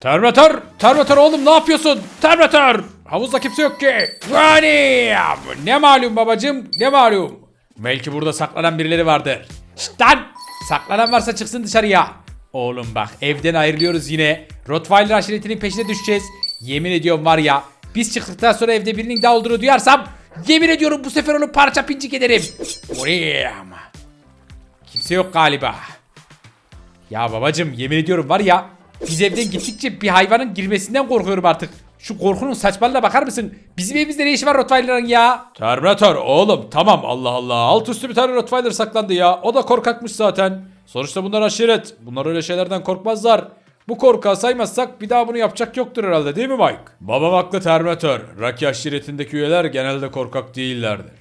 Terminator! Terminator oğlum ne yapıyorsun? Terminator! Havuzda kimse yok ki. Yani ne malum babacım ne malum. Belki burada saklanan birileri vardır. Şşt lan! Saklanan varsa çıksın dışarıya. Oğlum bak evden ayrılıyoruz yine. Rottweiler aşiretinin peşine düşeceğiz. Yemin ediyorum var ya biz çıktıktan sonra evde birinin daha olduğunu duyarsam yemin ediyorum bu sefer onu parça pincik ederim. Oraya Kimse yok galiba. Ya babacım yemin ediyorum var ya biz evden gittikçe bir hayvanın girmesinden korkuyorum artık. Şu korkunun saçmalığına bakar mısın? Bizim evimizde ne işi var Rottweiler'ın ya? Terminator oğlum tamam Allah Allah. Alt üstü bir tane Rottweiler saklandı ya. O da korkakmış zaten. Sonuçta bunlar aşiret. Bunlar öyle şeylerden korkmazlar. Bu korkağı saymazsak bir daha bunu yapacak yoktur herhalde değil mi Mike? Babam haklı Terminator. Rocky aşiretindeki üyeler genelde korkak değillerdir.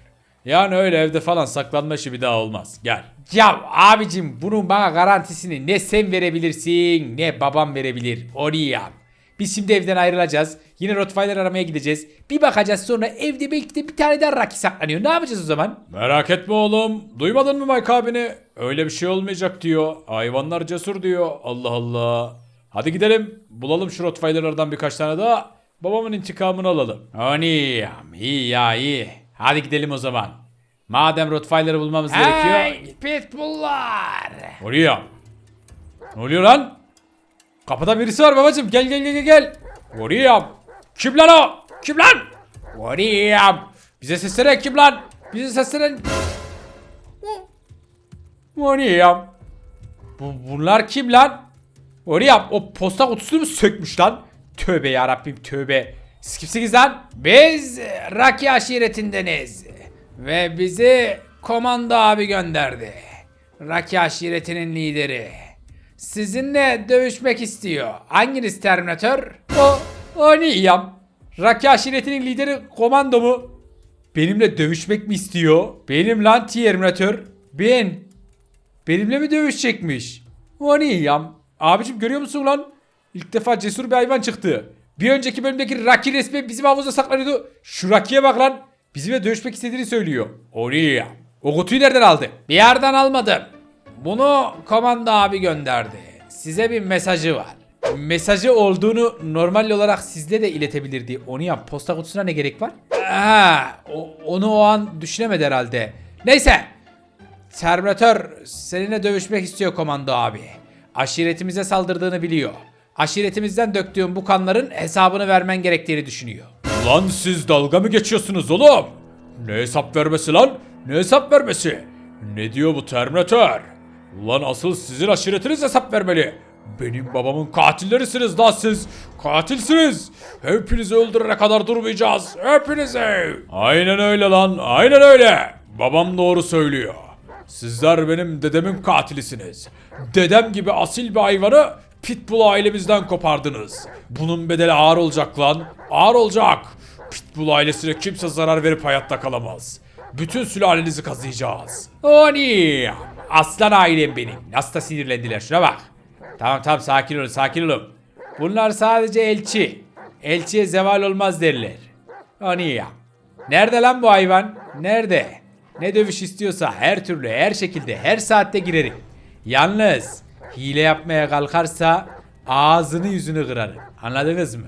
Yani öyle evde falan saklanma işi bir daha olmaz. Gel. Ya abicim bunun bana garantisini ne sen verebilirsin ne babam verebilir. Onu yap. Biz şimdi evden ayrılacağız. Yine Rottweiler aramaya gideceğiz. Bir bakacağız sonra evde belki de bir tane daha Rocky saklanıyor. Ne yapacağız o zaman? Merak etme oğlum. Duymadın mı Mike abini? Öyle bir şey olmayacak diyor. Hayvanlar cesur diyor. Allah Allah. Hadi gidelim. Bulalım şu Rottweiler'lardan birkaç tane daha. Babamın intikamını alalım. Onu iyi ya iyi. Hadi gidelim o zaman. Madem Rottweiler'ı bulmamız gerekiyor. Hey pitbulllar. Oraya. Ne oluyor lan? Kapıda birisi var babacım. Gel gel gel gel. Oraya. Kim lan o? Kim lan? Oraya. Bize seslenen kim lan? Bize seslenen. Oraya. Bu, bunlar kim lan? Oraya o posta kutusunu mu sökmüş lan? Tövbe yarabbim tövbe. Kimsiniz lan? Biz Raki aşiretindeniz. Ve bizi komando abi gönderdi. Raki aşiretinin lideri. Sizinle dövüşmek istiyor. Hanginiz Terminator? O, o ne yam? Raki aşiretinin lideri komando mu? Benimle dövüşmek mi istiyor? Benim lan Terminator. Ben. Benimle mi dövüşecekmiş? O ne yam? Abicim görüyor musun lan? İlk defa cesur bir hayvan çıktı. Bir önceki bölümdeki Raki resmi bizim havuzda saklanıyordu. Şu Raki'ye bak lan. Bizimle dövüşmek istediğini söylüyor. O ne yam? O kutuyu nereden aldı? Bir yerden almadım. Bunu komando abi gönderdi. Size bir mesajı var. Mesajı olduğunu normal olarak sizle de iletebilirdi. Onu yap. Posta kutusuna ne gerek var? Ha, o- onu o an düşünemedi herhalde. Neyse. Terminator seninle dövüşmek istiyor komando abi. Aşiretimize saldırdığını biliyor. Aşiretimizden döktüğün bu kanların hesabını vermen gerektiğini düşünüyor. Lan siz dalga mı geçiyorsunuz oğlum? Ne hesap vermesi lan? Ne hesap vermesi? Ne diyor bu Terminator? Ulan asıl sizin aşiretiniz hesap vermeli. Benim babamın katillerisiniz lan siz. Katilsiniz. Hepinizi öldürene kadar durmayacağız. Hepinizi. Aynen öyle lan. Aynen öyle. Babam doğru söylüyor. Sizler benim dedemin katilisiniz. Dedem gibi asil bir hayvanı Pitbull ailemizden kopardınız. Bunun bedeli ağır olacak lan. Ağır olacak. Pitbull ailesine kimse zarar verip hayatta kalamaz. Bütün sülalenizi kazıyacağız. Oni! Aslan ailem benim. Nasıl da sinirlendiler şuna bak. Tamam tamam sakin olun sakin olun. Bunlar sadece elçi. Elçiye zeval olmaz derler. Oni ya. Nerede lan bu hayvan? Nerede? Ne dövüş istiyorsa her türlü, her şekilde, her saatte girerim. Yalnız hile yapmaya kalkarsa ağzını yüzünü kırarım. Anladınız mı?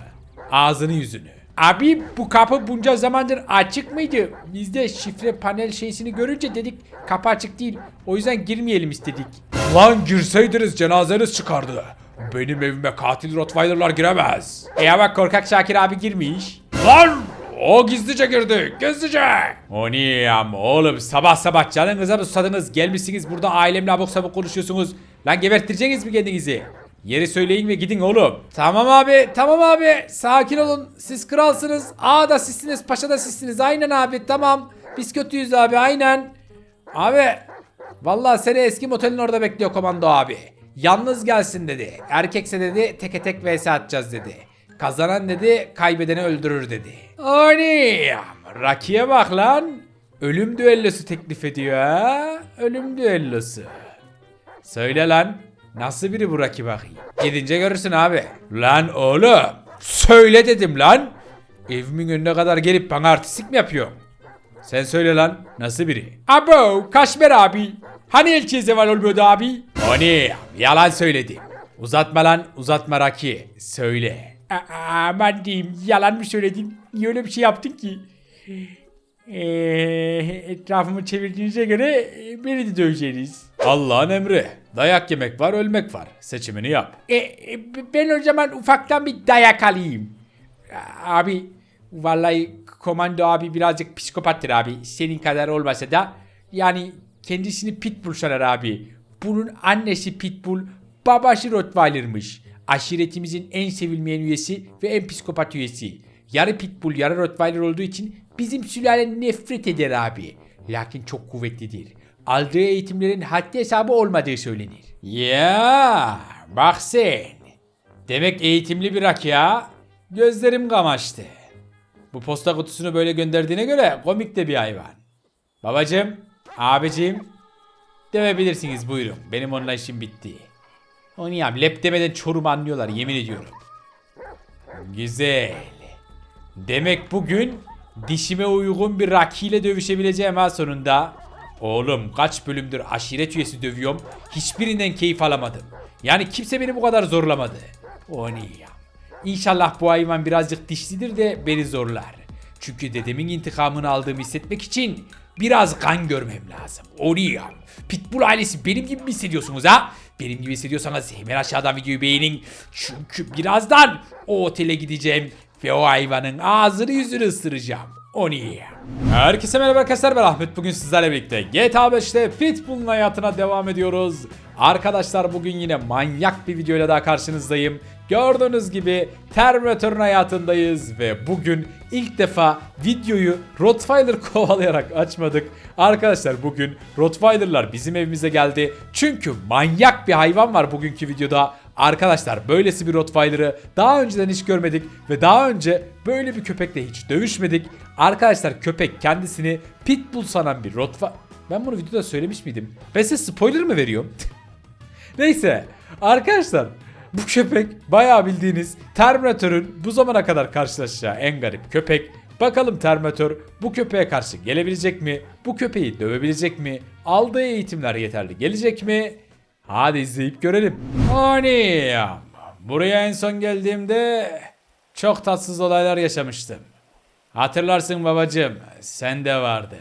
Ağzını yüzünü. Abi bu kapı bunca zamandır açık mıydı? Biz de şifre panel şeysini görünce dedik kapı açık değil. O yüzden girmeyelim istedik. Lan girseydiniz cenazeniz çıkardı. Benim evime katil Rottweiler'lar giremez. E bak korkak Şakir abi girmiş. Lan o gizlice girdi. Gizlice. O niye ama oğlum sabah sabah canınıza mı susadınız? Gelmişsiniz burada ailemle abuk sabuk konuşuyorsunuz. Lan gebertireceksiniz mi kendinizi? Yeri söyleyin ve gidin oğlum. Tamam abi, tamam abi. Sakin olun. Siz kralsınız. Ağa da sizsiniz, paşa da sizsiniz. Aynen abi, tamam. Biz kötüyüz abi, aynen. Abi, vallahi seni eski motelin orada bekliyor komando abi. Yalnız gelsin dedi. Erkekse dedi teke tek vs atacağız dedi. Kazanan dedi kaybedeni öldürür dedi. Ani Rakiye bak lan. Ölüm düellosu teklif ediyor ha. Ölüm düellosu. Söyle lan. Nasıl biri bu rakip bakayım? Gidince görürsün abi. Lan oğlum. Söyle dedim lan. Evimin önüne kadar gelip bana artistik mi yapıyorsun? Sen söyle lan. Nasıl biri? Abo. Kaşmer abi. Hani elçiye zeval olmuyordu abi? O ne? Yalan söyledi. Uzatma lan uzatma Raki. Söyle. Aman diyeyim yalan mı söyledin? Niye öyle bir şey yaptın ki? Ee, etrafımı çevirdiğinize göre e, beni de döveceğiniz. Allah'ın emri. Dayak yemek var ölmek var. Seçimini yap. E, e, ben o zaman ufaktan bir dayak alayım. Abi vallahi komando abi birazcık psikopattır abi. Senin kadar olmasa da yani kendisini pitbull sanar abi. Bunun annesi pitbull, babası rottweiler'mış. Aşiretimizin en sevilmeyen üyesi ve en psikopat üyesi. Yarı pitbull yarı rottweiler olduğu için bizim sülale nefret eder abi. Lakin çok kuvvetlidir. Aldığı eğitimlerin haddi hesabı olmadığı söylenir. Ya bak sen. Demek eğitimli bir rak ya. Gözlerim kamaştı. Bu posta kutusunu böyle gönderdiğine göre komik de bir hayvan. Babacım, abicim demebilirsiniz buyurun. Benim onunla işim bitti. Onu ya lep demeden çorum anlıyorlar yemin ediyorum. Güzel. Demek bugün dişime uygun bir rakiyle dövüşebileceğim ha sonunda. Oğlum kaç bölümdür aşiret üyesi dövüyorum. Hiçbirinden keyif alamadım. Yani kimse beni bu kadar zorlamadı. O ne ya? İnşallah bu hayvan birazcık dişlidir de beni zorlar. Çünkü dedemin intikamını aldığımı hissetmek için biraz kan görmem lazım. O ne ya? Pitbull ailesi benim gibi mi hissediyorsunuz ha? Benim gibi hissediyorsanız hemen aşağıdan videoyu beğenin. Çünkü birazdan o otele gideceğim ve o hayvanın ağzını yüzünü ısıracağım. O niye? Herkese merhaba arkadaşlar ben Ahmet. Bugün sizlerle birlikte GTA 5'te Pitbull'un hayatına devam ediyoruz. Arkadaşlar bugün yine manyak bir videoyla daha karşınızdayım. Gördüğünüz gibi Terminator'un hayatındayız ve bugün ilk defa videoyu Rottweiler kovalayarak açmadık. Arkadaşlar bugün Rottweiler'lar bizim evimize geldi. Çünkü manyak bir hayvan var bugünkü videoda. Arkadaşlar böylesi bir Rottweiler'ı daha önceden hiç görmedik ve daha önce böyle bir köpekle hiç dövüşmedik. Arkadaşlar köpek kendisini Pitbull sanan bir Rottweiler... Ben bunu videoda söylemiş miydim? Ben size spoiler mı veriyorum? Neyse arkadaşlar bu köpek bayağı bildiğiniz Terminator'ın bu zamana kadar karşılaşacağı en garip köpek. Bakalım Terminator bu köpeğe karşı gelebilecek mi? Bu köpeği dövebilecek mi? Aldığı eğitimler yeterli gelecek mi? Hadi izleyip görelim. Hani buraya en son geldiğimde çok tatsız olaylar yaşamıştım. Hatırlarsın babacığım sen de vardın.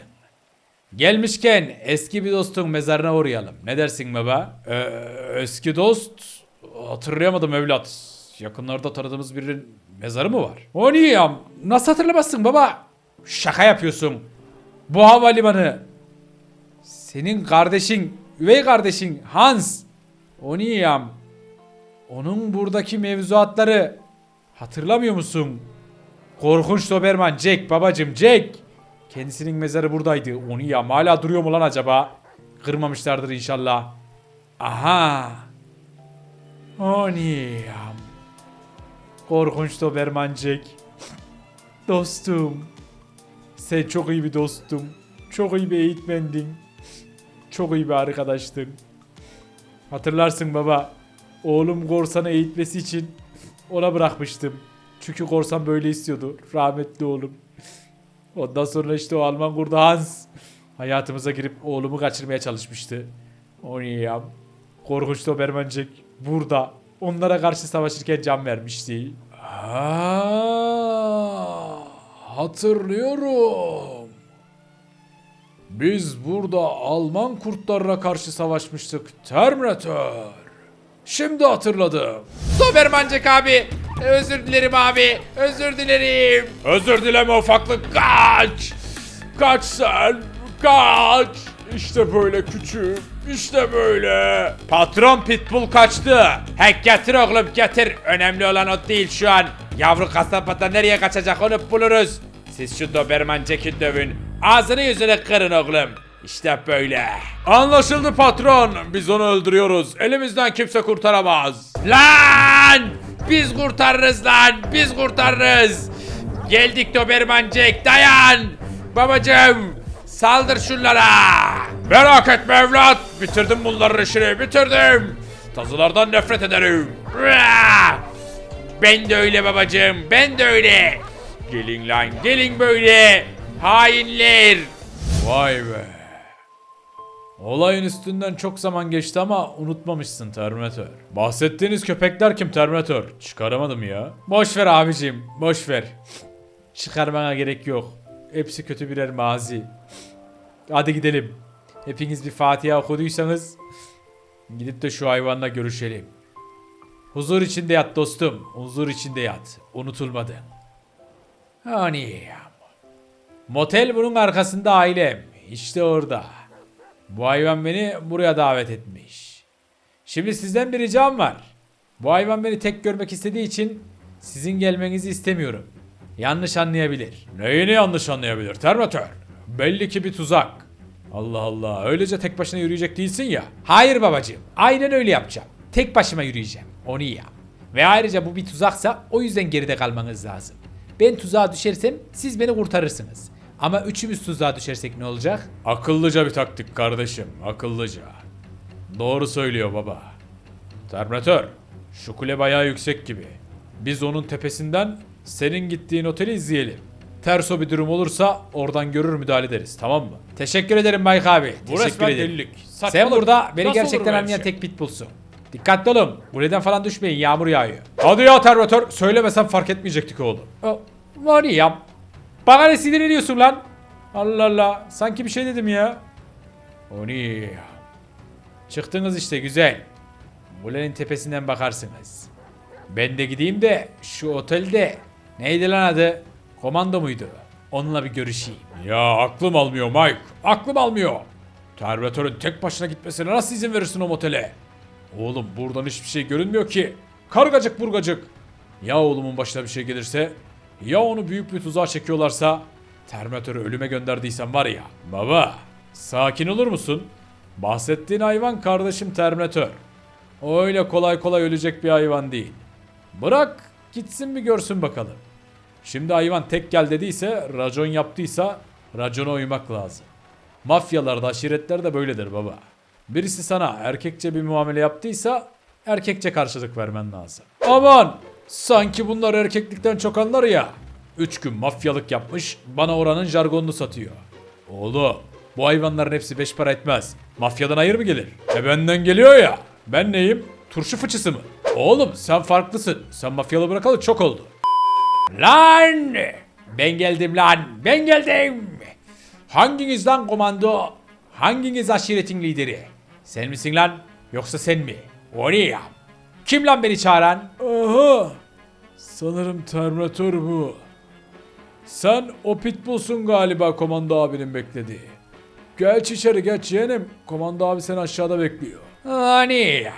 Gelmişken eski bir dostun mezarına uğrayalım. Ne dersin baba? Ee, eski dost? Hatırlayamadım evlat. Yakınlarda tanıdığımız birinin mezarı mı var? O niye ya? Nasıl hatırlamazsın baba? Şaka yapıyorsun. Bu havalimanı. Senin kardeşin, üvey kardeşin Hans. O niye ya? Onun buradaki mevzuatları hatırlamıyor musun? Korkunç Doberman Jack babacım Jack. Kendisinin mezarı buradaydı. Onu ya hala duruyor mu lan acaba? Kırmamışlardır inşallah. Aha. O niye ya? Korkunç Doberman Jack. Dostum. Sen çok iyi bir dostum. Çok iyi bir eğitmendin. Çok iyi bir arkadaştın. Hatırlarsın baba. Oğlum korsanı eğitmesi için ona bırakmıştım. Çünkü korsan böyle istiyordu. Rahmetli oğlum. Ondan sonra işte o Alman kurdu Hans hayatımıza girip oğlumu kaçırmaya çalışmıştı. O niye ya? Korkunç Doberman Jack burada onlara karşı savaşırken can vermişti. Aa, hatırlıyorum. Biz burada Alman kurtlarına karşı savaşmıştık. Terminator. Şimdi hatırladım. Doberman Jack abi. Özür dilerim abi. Özür dilerim. Özür dileme ufaklık. Kaç. Kaç sen. Kaç. İşte böyle küçük. İşte böyle. Patron Pitbull kaçtı. Hek getir oğlum getir. Önemli olan o değil şu an. Yavru kasapata nereye kaçacak onu buluruz. Siz şu Doberman Jack'i dövün. Ağzını yüzünü kırın oğlum. İşte böyle. Anlaşıldı patron. Biz onu öldürüyoruz. Elimizden kimse kurtaramaz. Lan! Biz kurtarırız lan. Biz kurtarırız. Geldik Doberman Jack dayan. Babacım saldır şunlara. Merak etme evlat. Bitirdim bunların işini bitirdim. Tazılardan nefret ederim. Ben de öyle babacım ben de öyle. Gelin lan gelin böyle. Hainler. Vay be. Olayın üstünden çok zaman geçti ama unutmamışsın Terminator. Bahsettiğiniz köpekler kim Terminator? Çıkaramadım ya. Boş ver abicim, boş ver. Çıkarmana gerek yok. Hepsi kötü birer mazi. Hadi gidelim. Hepiniz bir Fatiha okuduysanız gidip de şu hayvanla görüşelim. Huzur içinde yat dostum. Huzur içinde yat. Unutulmadın. Hani Motel bunun arkasında ailem. İşte orada. Bu hayvan beni buraya davet etmiş. Şimdi sizden bir ricam var. Bu hayvan beni tek görmek istediği için sizin gelmenizi istemiyorum. Yanlış anlayabilir. Neyini yanlış anlayabilir Terminator? Belli ki bir tuzak. Allah Allah öylece tek başına yürüyecek değilsin ya. Hayır babacığım. Aynen öyle yapacağım. Tek başıma yürüyeceğim. Onu yap. Ve ayrıca bu bir tuzaksa o yüzden geride kalmanız lazım. Ben tuzağa düşersem siz beni kurtarırsınız. Ama üçümüz tuzağa düşersek ne olacak? Akıllıca bir taktik kardeşim, akıllıca. Doğru söylüyor baba. Terminator, şu kule bayağı yüksek gibi. Biz onun tepesinden senin gittiğin oteli izleyelim. Ters o bir durum olursa oradan görür müdahale ederiz tamam mı? Teşekkür ederim Mike abi. Bu Teşekkür resmen ederim. delilik. Sen Saçmalık. burada beni Nasıl olur gerçekten böyle bir anlayan şey? tek pitbullsun. Dikkatli olun. Kuleden falan düşmeyin. Yağmur yağıyor. Hadi ya Terminator, söylemesem fark etmeyecektik oğlum. O, var ya. Bana ne sinirleniyorsun lan? Allah Allah. Sanki bir şey dedim ya. O ne? Çıktınız işte güzel. Kulenin tepesinden bakarsınız. Ben de gideyim de şu otelde neydi lan adı? Komando muydu? Onunla bir görüşeyim. Ya aklım almıyor Mike, aklım almıyor. Terminator'un tek başına gitmesine nasıl izin verirsin o motele? Oğlum buradan hiçbir şey görünmüyor ki. Kargacık burgacık. Ya oğlumun başına bir şey gelirse? Ya onu büyük bir tuzağa çekiyorlarsa? Terminator'u ölüme gönderdiysen var ya. Baba, sakin olur musun? Bahsettiğin hayvan kardeşim Terminator. O öyle kolay kolay ölecek bir hayvan değil. Bırak gitsin bir görsün bakalım. Şimdi hayvan tek gel dediyse, racon yaptıysa racona uymak lazım. Mafyalarda, aşiretlerde böyledir baba. Birisi sana erkekçe bir muamele yaptıysa erkekçe karşılık vermen lazım. Aman! Sanki bunlar erkeklikten çok anlar ya. Üç gün mafyalık yapmış, bana oranın jargonunu satıyor. Oğlum, bu hayvanların hepsi beş para etmez. Mafyadan hayır mı gelir? E benden geliyor ya. Ben neyim? Turşu fıçısı mı? Oğlum sen farklısın. Sen mafyalı bırakalı çok oldu. Lan! Ben geldim lan. Ben geldim. Hanginiz lan komando? Hanginiz aşiretin lideri? Sen misin lan? Yoksa sen mi? O ne ya? Kim lan beni çağıran? Aha! Sanırım Terminator bu. Sen o pitbullsun galiba komando abinin beklediği. Geç içeri geç yeğenim. Komando abi seni aşağıda bekliyor. Ya?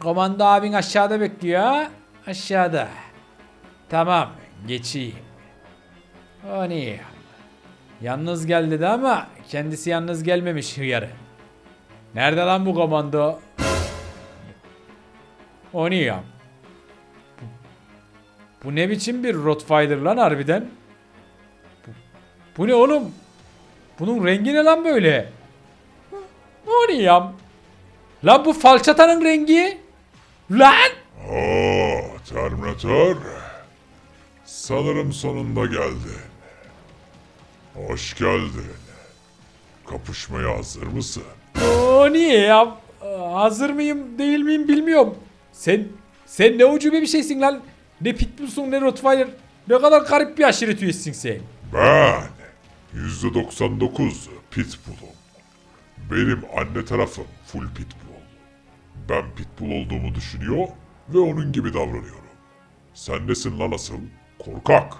Komando abin aşağıda bekliyor? Aşağıda. Tamam geçeyim. Ya? Yalnız gel dedi ama kendisi yalnız gelmemiş hıyarı. Nerede lan bu komando? O ne ya? Bu, ne biçim bir Rottweiler lan harbiden? Bu, bu ne oğlum? Bunun rengi ne lan böyle? O ne ya? Lan bu falçatanın rengi? Lan! Oo, Terminator. Sanırım sonunda geldin. Hoş geldin. Kapışmaya hazır mısın? O niye ya? Hazır mıyım değil miyim bilmiyorum. Sen sen ne ucube bir şeysin lan. Ne pitbullsun ne rottweiler. Ne kadar garip bir aşiret üyesisin sen. Ben %99 Pitbull'um. Benim anne tarafım full Pitbull. Ben Pitbull olduğumu düşünüyor ve onun gibi davranıyorum. Sen nesin lan asıl? Korkak.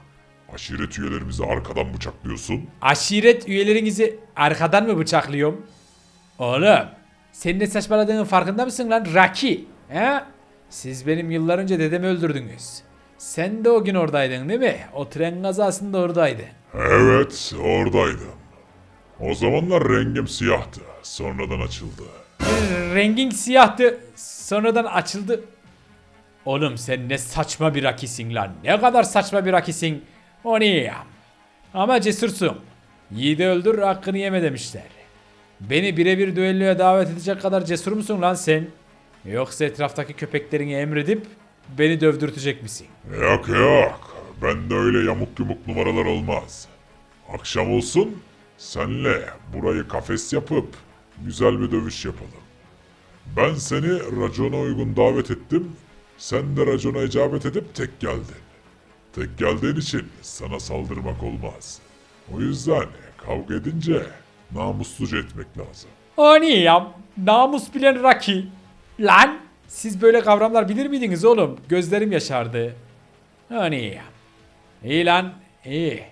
Aşiret üyelerimizi arkadan bıçaklıyorsun. Aşiret üyelerinizi arkadan mı bıçaklıyorum? Oğlum sen ne saçmaladığının farkında mısın lan Raki? He? Siz benim yıllar önce dedemi öldürdünüz. Sen de o gün oradaydın değil mi? O tren kazasında oradaydın. Evet, oradaydım. O zamanlar rengim siyahtı. Sonradan açıldı. Rengin siyahtı sonradan açıldı. Oğlum sen ne saçma bir rakisin lan. Ne kadar saçma bir rakisin. O ne ya? Ama cesursun. Yiğidi öldür hakkını yeme demişler. Beni birebir düelloya davet edecek kadar cesur musun lan sen? Yoksa etraftaki köpeklerini emredip beni dövdürtecek misin? Yok yok. Bende öyle yamuk yumuk numaralar olmaz. Akşam olsun senle burayı kafes yapıp güzel bir dövüş yapalım. Ben seni racona uygun davet ettim. Sen de racona icabet edip tek geldin. Tek geldiğin için sana saldırmak olmaz. O yüzden kavga edince namusluca etmek lazım. Niye ya? Namus bilen Raki. Lan siz böyle kavramlar bilir miydiniz oğlum? Gözlerim yaşardı. Niye ya? İyi lan iyi.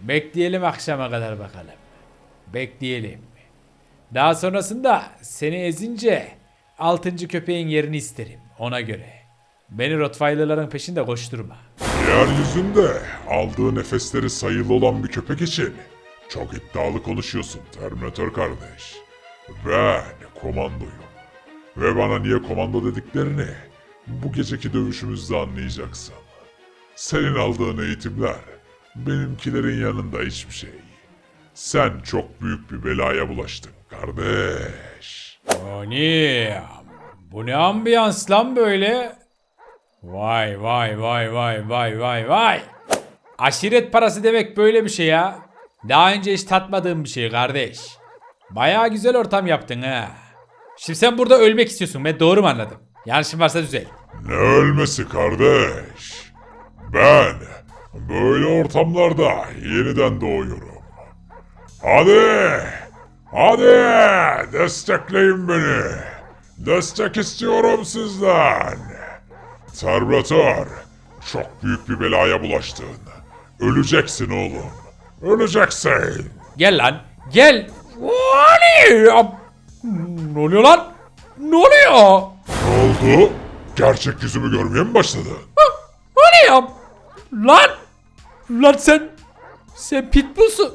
Bekleyelim akşama kadar bakalım. Bekleyelim. Daha sonrasında seni ezince altıncı köpeğin yerini isterim ona göre. Beni Rottweiler'ların peşinde koşturma. Yeryüzünde aldığı nefesleri sayılı olan bir köpek için çok iddialı konuşuyorsun Terminator kardeş. Ben komandoyum. Ve bana niye komando dediklerini bu geceki dövüşümüzde anlayacaksın. Senin aldığın eğitimler benimkilerin yanında hiçbir şey. Sen çok büyük bir belaya bulaştın kardeş. Niye? Bu ne ambiyans lan böyle? Vay vay vay vay vay vay vay. Aşiret parası demek böyle bir şey ya. Daha önce hiç tatmadığım bir şey kardeş. Baya güzel ortam yaptın ha. Şimdi sen burada ölmek istiyorsun ben doğru mu anladım? Yanlışım varsa düzel. Ne ölmesi kardeş? Ben böyle ortamlarda yeniden doğuyorum. Hadi! Hadi! Destekleyin beni. Destek istiyorum sizden. Terminator, çok büyük bir belaya bulaştın. Öleceksin oğlum. Öleceksin. Gel lan gel. O ne? Ne oluyor lan? Ne oluyor? Ne oldu? Gerçek yüzümü görmeye mi başladın? O ne ya? Lan! Lan sen... Sen pitbullsun.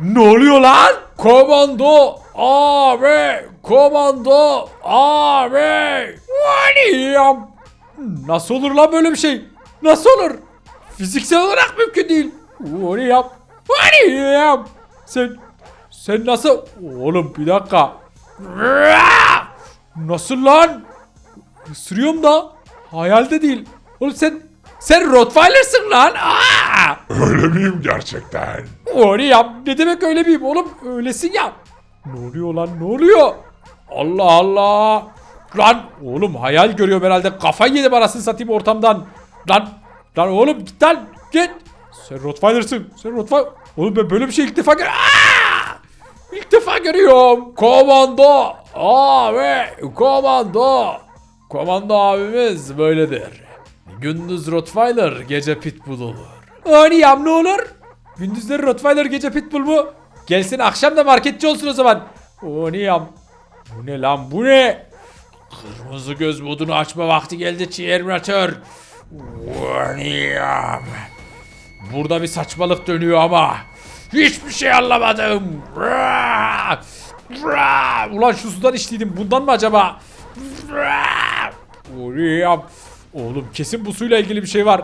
Ne oluyor lan? Komando abi! Komando abi! Ne ya? Nasıl olur lan böyle bir şey? Nasıl olur? Fiziksel olarak mümkün değil. O ne ne ya? Sen... Sen nasıl... Oğlum bir dakika. Nasıl lan? Isırıyorum da. Hayalde değil. Oğlum sen sen Rottweiler'sın lan. Aa! Öyle miyim gerçekten? Öyle yap. Ne demek öyle miyim oğlum? Öylesin ya. Ne oluyor lan? Ne oluyor? Allah Allah. Lan oğlum hayal görüyorum herhalde. Kafayı yedim arasını satayım ortamdan. Lan lan oğlum git lan git. Sen Rottweiler'sın. Sen Rottweiler. Oğlum ben böyle bir şey ilk defa gör. Aa! İlk defa görüyorum. Komando. Abi. Komando. Komando abimiz böyledir. Gündüz Rottweiler, gece Pitbull olur. Oynayam ne olur? Gündüzleri Rottweiler, gece Pitbull mu? Gelsin akşam da marketçi olsun o zaman. Oynayam. Bu ne lan bu ne? Kırmızı göz modunu açma vakti geldi Terminator. Oynayam. Burada bir saçmalık dönüyor ama. Hiçbir şey anlamadım. Ulan şu sudan içtiydim. Bundan mı acaba? Oğlum kesin bu suyla ilgili bir şey var.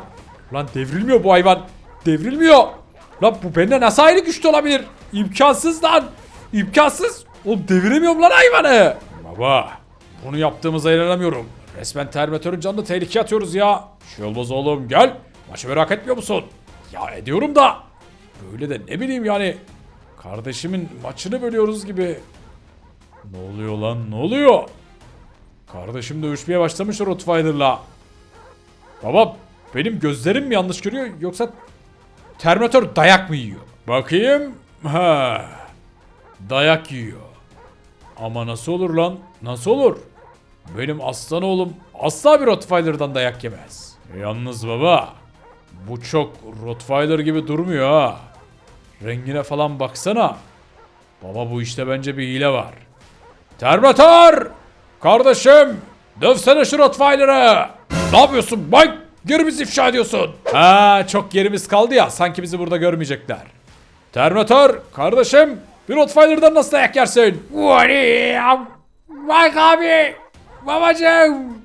Lan devrilmiyor bu hayvan. Devrilmiyor. Lan bu bende nasıl ayrı güçlü olabilir? İmkansız lan. İmkansız. Oğlum deviremiyorum lan hayvanı. Baba bunu yaptığımıza inanamıyorum. Resmen Terminator'un canını tehlikeye atıyoruz ya. Bir şey olmaz oğlum gel. Maçı merak etmiyor musun? Ya ediyorum da. Böyle de ne bileyim yani. Kardeşimin maçını bölüyoruz gibi. Ne oluyor lan ne oluyor? Kardeşim dövüşmeye başlamış Rottweiler'la. Baba benim gözlerim mi yanlış görüyor yoksa Terminator dayak mı yiyor? Bakayım. Ha. Dayak yiyor. Ama nasıl olur lan? Nasıl olur? Benim aslan oğlum asla bir Rottweiler'dan dayak yemez. Yalnız baba bu çok Rottweiler gibi durmuyor ha. Rengine falan baksana. Baba bu işte bence bir hile var. Terminator! Kardeşim! Dövsene şu Rottweiler'ı! Ne yapıyorsun Mike? Yerimizi ifşa ediyorsun. Ha çok yerimiz kaldı ya sanki bizi burada görmeyecekler. Terminator kardeşim bir Rottweiler'dan nasıl dayak yersin? Mike abi! Babacım!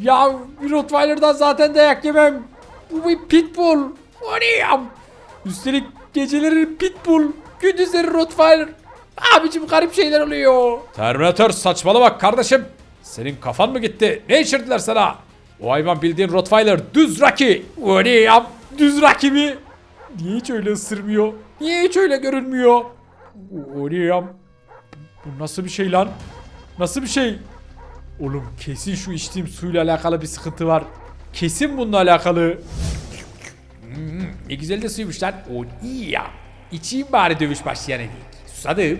Ya bir Rottweiler'dan zaten dayak yemem. Bu bir pitbull. Orayam. Üstelik geceleri pitbull, gündüzleri Rottweiler. Abicim garip şeyler oluyor. Terminator saçmalama kardeşim. Senin kafan mı gitti? Ne içirdiler sana? O hayvan bildiğin Rottweiler düz Rocky. Orayam. Düz Rocky mi? Niye hiç öyle ısırmıyor? Niye hiç öyle görünmüyor? Orayam. Bu nasıl bir şey lan? Nasıl bir şey? Oğlum kesin şu içtiğim suyla alakalı bir sıkıntı var. Kesin bununla alakalı. Ne güzel de suymuş lan. O iyi ya. İçeyim bari dövüş başlayan edik. Susadım.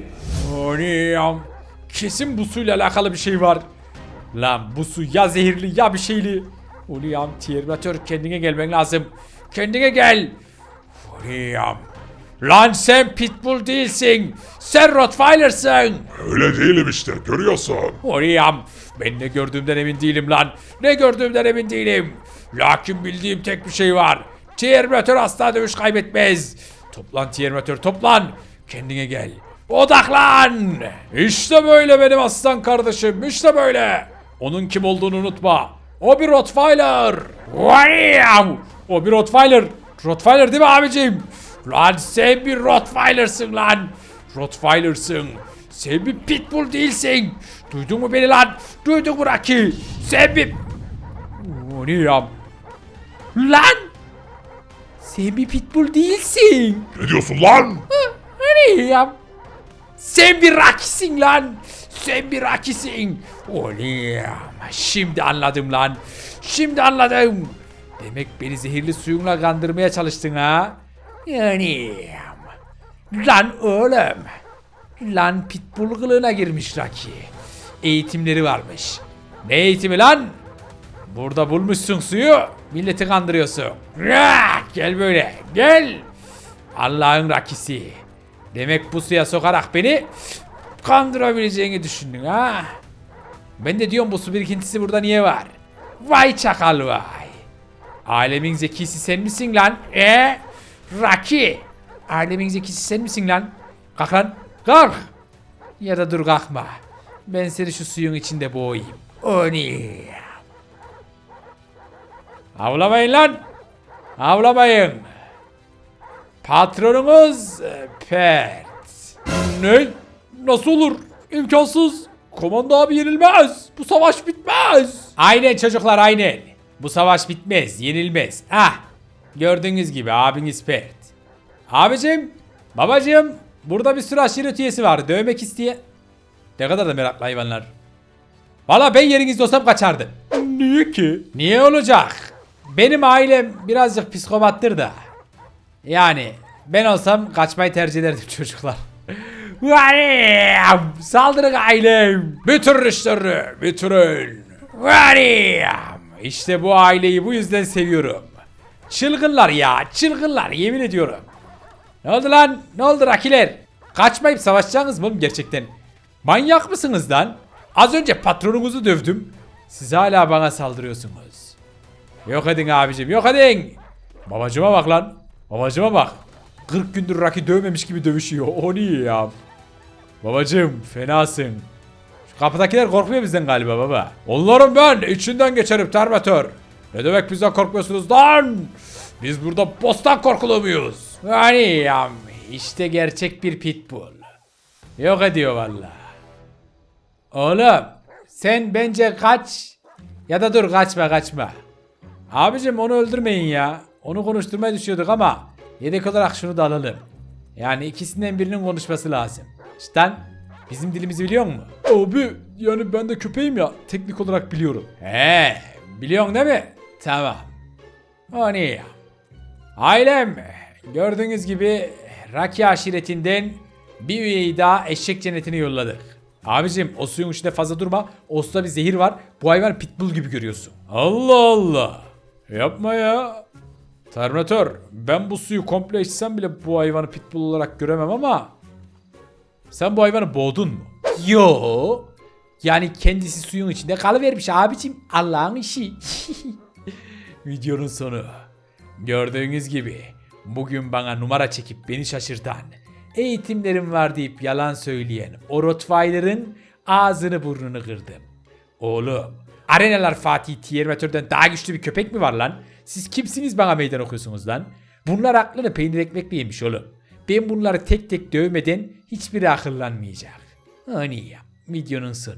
Anam. Kesin bu suyla alakalı bir şey var. Lan bu su ya zehirli ya bir şeyli. Ulan Terminator kendine gelmen lazım. Kendine gel. Ulan. Lan sen Pitbull değilsin. Sen Rottweiler'sın. Öyle değilim işte görüyorsun. Ulan. Ben ne gördüğümden emin değilim lan. Ne gördüğümden emin değilim. Lakin bildiğim tek bir şey var. Terminator asla dövüş kaybetmez. Toplan Terminator toplan. Kendine gel. Odaklan. İşte böyle benim aslan kardeşim. İşte böyle. Onun kim olduğunu unutma. O bir Rottweiler. Wow! O bir Rottweiler. Rottweiler değil mi abicim? Lan sen bir Rottweiler'sın lan. Rottweiler'sın. Sen bir Pitbull değilsin. Duydun mu beni lan? Duydun mu Rocky? Sen bir... O ne ya? Lan! Sen bir Pitbull değilsin. Ne diyorsun lan? Ne ya? Sen bir Rocky'sin lan. Sen bir Rocky'sin. Oğlum. Şimdi anladım lan. Şimdi anladım. Demek beni zehirli suyunla kandırmaya çalıştın ha? Yani. Lan oğlum. Lan pitbull kılığına girmiş Rocky. Eğitimleri varmış. Ne eğitimi lan? Burada bulmuşsun suyu, milleti kandırıyorsun. Ya, gel böyle, gel. Allah'ın rakisi. Demek bu suya sokarak beni kandırabileceğini düşündün ha? Ben de diyorum bu su birikintisi burada niye var? Vay çakal vay. Alemin zekisi sen misin lan? E? Raki. Alemin zekisi sen misin lan? Kalk lan. Kalk. Ya da dur kalkma. Ben seni şu suyun içinde boğayım. O ne? Avlamayın lan. Avlamayın. Patronumuz e, Pert. Ne? Nasıl olur? İmkansız. Komando abi yenilmez. Bu savaş bitmez. Aynen çocuklar aynen. Bu savaş bitmez, yenilmez. Ah, gördüğünüz gibi abiniz Pert. Abicim, babacım, burada bir sürü aşiret üyesi var. Dövmek isteye. Ne kadar da meraklı hayvanlar. Valla ben yerinizde olsam kaçardım. Niye ki? Niye olacak? Benim ailem birazcık psikopattır da. Yani ben olsam kaçmayı tercih ederdim çocuklar. Variyam! Saldırın ailem! Bitirin işlerini! Bitirin! Variyam! İşte bu aileyi bu yüzden seviyorum. Çılgınlar ya, çılgınlar yemin ediyorum. Ne oldu lan? Ne oldu rakiler? Kaçmayıp savaşacaksınız mı gerçekten? Manyak mısınız lan? Az önce patronunuzu dövdüm. Siz hala bana saldırıyorsunuz. Yok edin abicim yok edin. Babacıma bak lan. Babacıma bak. 40 gündür Rocky dövmemiş gibi dövüşüyor. O niye ya? Babacım fenasın. Şu kapıdakiler korkmuyor bizden galiba baba. Onların ben içinden geçerim Terminator. Ne demek bizden korkmuyorsunuz lan? Biz burada bostan korkulu muyuz? Yani ya işte gerçek bir pitbull. Yok ediyor valla. Oğlum sen bence kaç ya da dur kaçma kaçma. Abicim onu öldürmeyin ya. Onu konuşturmaya düşüyorduk ama yedek olarak şunu da alalım. Yani ikisinden birinin konuşması lazım. İşte bizim dilimizi biliyor musun? Abi yani ben de köpeğim ya. Teknik olarak biliyorum. He, biliyorsun değil mi? Tamam. O ne ya? Ailem gördüğünüz gibi Raki aşiretinden bir üyeyi daha eşek cennetine yolladık. Abicim o suyun içinde fazla durma. O suda bir zehir var. Bu hayvan pitbull gibi görüyorsun. Allah Allah. Yapma ya. Terminator ben bu suyu komple içsem bile bu hayvanı pitbull olarak göremem ama sen bu hayvanı boğdun mu? Yo. Yani kendisi suyun içinde kalıvermiş abicim. Allah'ın işi. Videonun sonu. Gördüğünüz gibi bugün bana numara çekip beni şaşırtan, eğitimlerim var deyip yalan söyleyen o Rottweiler'ın ağzını burnunu kırdım. Oğlum, Arenalar Fatih Tiermetör'den daha güçlü bir köpek mi var lan? Siz kimsiniz bana meydan okuyorsunuz lan? Bunlar aklını peynir ekmekle yemiş oğlum. Ben bunları tek tek dövmeden hiçbiri akıllanmayacak. Hani ya. Videonun sonu.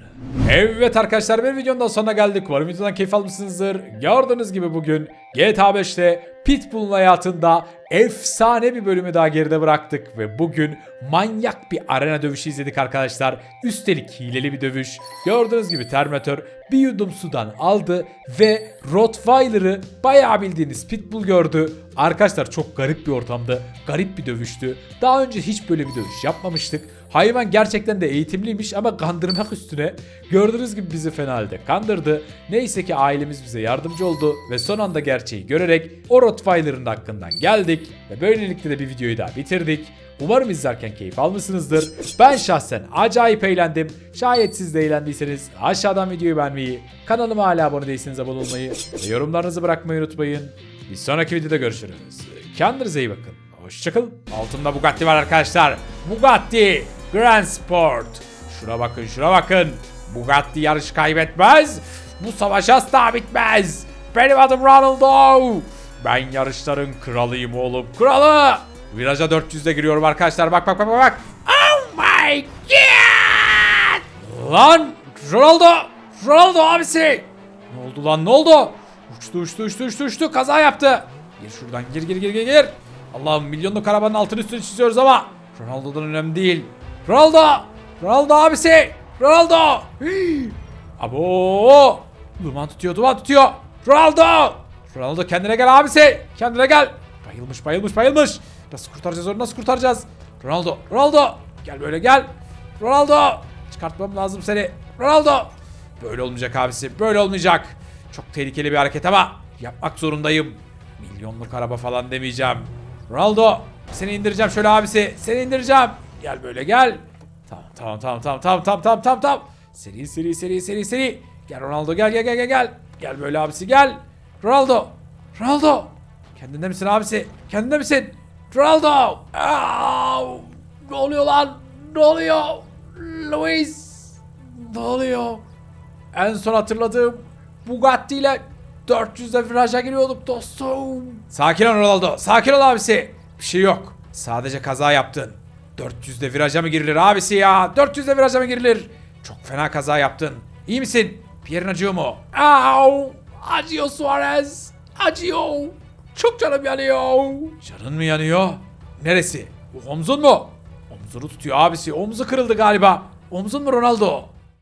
Evet arkadaşlar bir videonun da sonuna geldik. Umarım videodan keyif almışsınızdır. Gördüğünüz gibi bugün GTA 5'te Pitbull'un hayatında efsane bir bölümü daha geride bıraktık ve bugün manyak bir arena dövüşü izledik arkadaşlar. Üstelik hileli bir dövüş. Gördüğünüz gibi Terminator bir yudum sudan aldı ve Rottweiler'ı bayağı bildiğiniz Pitbull gördü. Arkadaşlar çok garip bir ortamdı. Garip bir dövüştü. Daha önce hiç böyle bir dövüş yapmamıştık. Hayvan gerçekten de eğitimliymiş ama kandırmak üstüne. Gördüğünüz gibi bizi fena halde kandırdı. Neyse ki ailemiz bize yardımcı oldu ve son anda gerçeği görerek o Rottweiler'ın da hakkından geldik ve böylelikle de bir videoyu daha bitirdik. Umarım izlerken keyif almışsınızdır. Ben şahsen acayip eğlendim. Şayet siz de eğlendiyseniz aşağıdan videoyu beğenmeyi, kanalıma hala abone değilseniz abone olmayı ve yorumlarınızı bırakmayı unutmayın. Bir sonraki videoda görüşürüz. Kendinize iyi bakın. Hoşçakalın. Altında Bugatti var arkadaşlar. Bugatti Grand Sport. Şuna bakın şuna bakın. Bugatti yarış kaybetmez. Bu savaş asla bitmez. Benim adım Ronaldo. Ben yarışların kralıyım oğlum. Kralı. Viraja 400'de giriyorum arkadaşlar. Bak bak bak bak. Oh my god. Lan Ronaldo. Ronaldo abisi. Ne oldu lan ne oldu? Uçtu uçtu uçtu uçtu uçtu kaza yaptı. Gir şuradan gir gir gir gir gir. Allah'ım milyonluk arabanın altını üstünü çiziyoruz ama Ronaldo'dan önemli değil. Ronaldo! Ronaldo abisi! Ronaldo! Hii! Abo! Duman tutuyor duman tutuyor. Ronaldo! Ronaldo kendine gel abisi. Kendine gel. Bayılmış bayılmış bayılmış. Nasıl kurtaracağız onu nasıl kurtaracağız? Ronaldo! Ronaldo! Gel böyle gel. Ronaldo! Çıkartmam lazım seni. Ronaldo! Böyle olmayacak abisi. Böyle olmayacak. Çok tehlikeli bir hareket ama yapmak zorundayım. Milyonluk araba falan demeyeceğim. Ronaldo seni indireceğim şöyle abisi. Seni indireceğim. Gel böyle gel. Tamam tamam tamam tamam tamam tamam tamam tamam tamam. Seri seri seri seri seri. Gel Ronaldo gel gel gel gel gel. Gel böyle abisi gel. Ronaldo. Ronaldo. Kendinde misin abisi? Kendinde misin? Ronaldo. Aa, ne oluyor lan? Ne oluyor? Luis. Ne oluyor? En son hatırladığım Bugatti ile 400'de viraja giriyorduk dostum. Sakin ol Ronaldo. Sakin ol abisi. Bir şey yok. Sadece kaza yaptın. 400'de viraja mı girilir abisi ya? 400'de viraja mı girilir? Çok fena kaza yaptın. İyi misin? Bir yerin acıyor mu? Au! Acıyor Suarez. Acıyor. Çok canım yanıyor. Canın mı yanıyor? Neresi? Bu omzun mu? Omzunu tutuyor abisi. Omzu kırıldı galiba. Omzun mu Ronaldo?